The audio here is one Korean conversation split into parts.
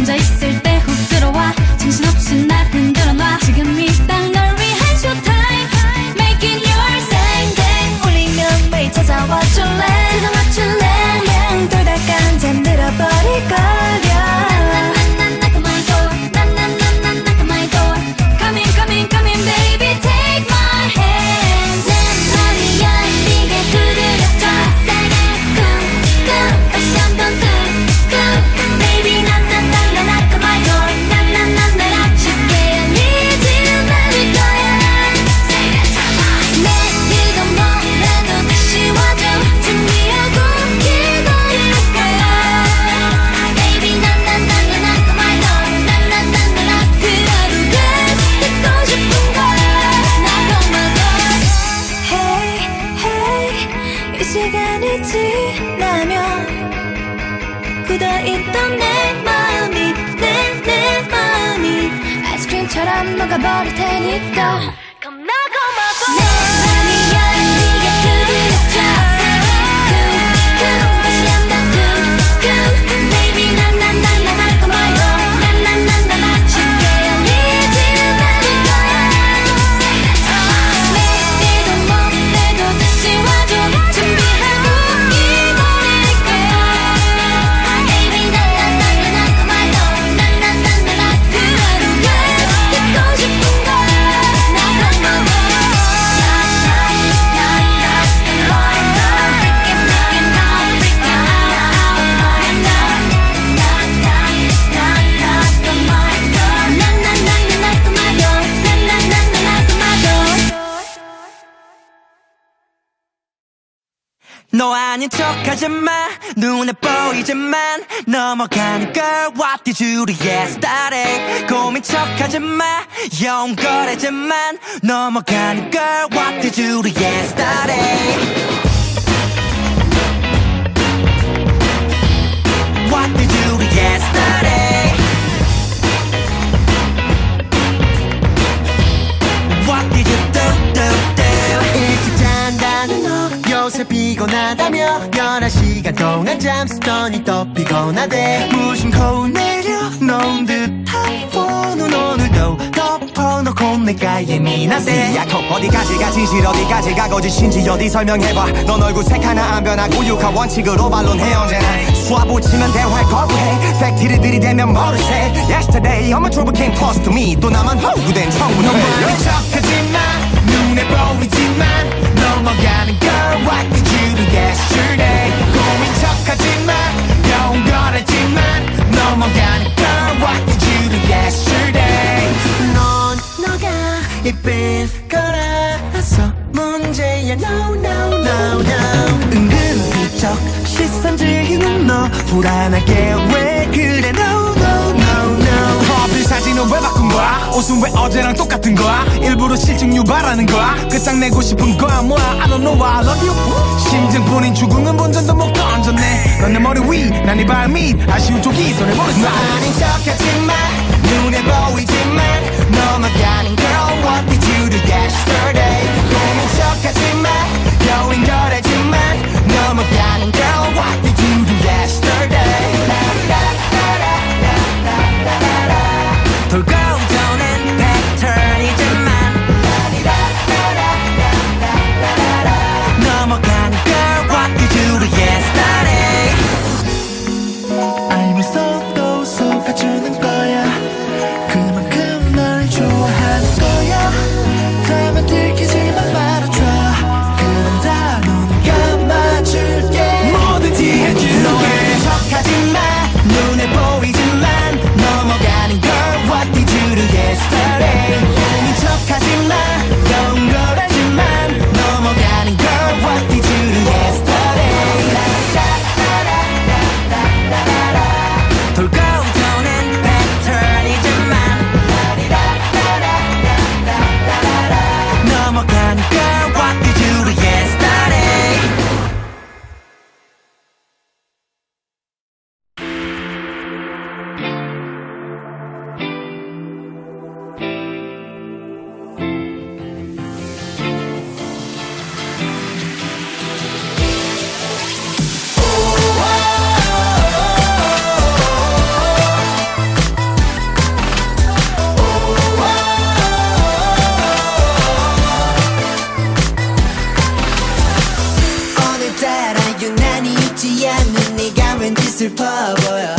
혼자 있을 이 시간이 지나면 굳어있던 내 마음이 내 내 마음이 아이스크림처럼 녹아버릴 테니까 너 아닌 척하지 마 눈에 보이지만 넘어가는 걸 What did you do yesterday 고민 척하지 마 영거래지만 넘어가는 걸 What did you do yesterday What did you do yesterday What did you do do do 일찍 잔다는 너 요새 피곤하다며 11시간 동안 잠쓰더니 또 피곤하대. 무심코 내려 놓은 듯한 폰은 오늘도 덮어놓고 내가 예민한데 야코 어디까지 가? 진실 어디까지 가? 거짓인지 어디 설명해봐. 넌 얼굴 색 하나 안 변하고 육하 원칙으로 반론해 언제나. 수화 붙이면 대화를 거부해. 팩트를 들이대면 모르세. Yesterday I'm a trouble came close to me. 또 나만 허구된 청문회 너무 척하지마 눈에 보이지만 예쁜 거라서 문제야. No no no no. 은근슬쩍 시선 즐기는 너 불안하게 왜 그래? No no no no. 커플 사진은 왜 바꾼 거야? 옷은 왜 어제랑 똑같은 거야? 일부러 실증 유발하는 거야? 끝장내고 싶은 거야? 뭐야? I don't know why I love you. 심증 본인 죽음은 본전도 못 건졌네. 넌 내 머리 위난 네 발밑. 아쉬운 쪽이 버렸어 너 아닌 척하지 마. 눈에 보이지 슬 바보야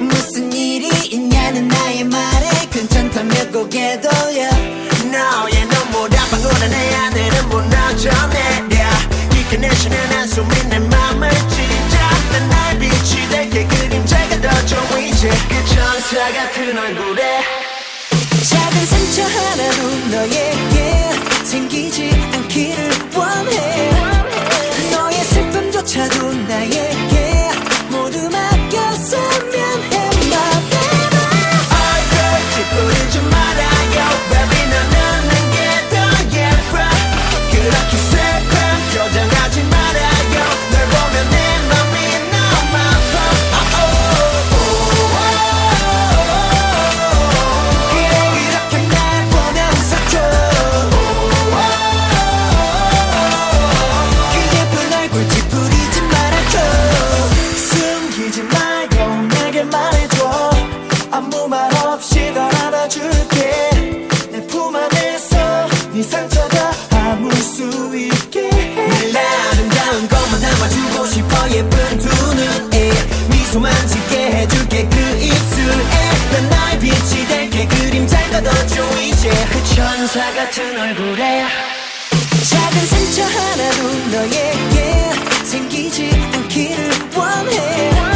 무슨 일이 있냐는 나의 말에 괜찮다며 고개 돌려 너의 눈보라방 오는 내 하늘은 무너져 내려 이 그네시는 한숨이 내 맘을 찢어 난날 빛이 될게 그림자가 더 좋아 이제 그 천사 같은 얼굴에. 작은 상처 하나도 너에게 생기지 않기를 이제 그 천사 같은 얼굴에 작은 상처 하나도 너에게 생기지 않기를 원해.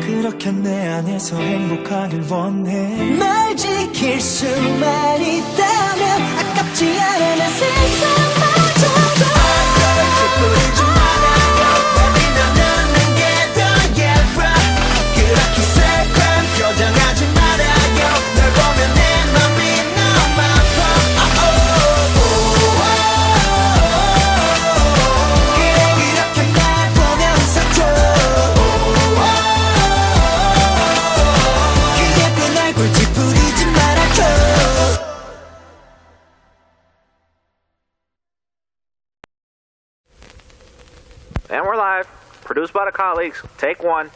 그렇게 내 안에서 행복하길 원해. 날 지킬 수만 있다면 아깝지 않은 내 세상. Produced by the colleagues. Take one.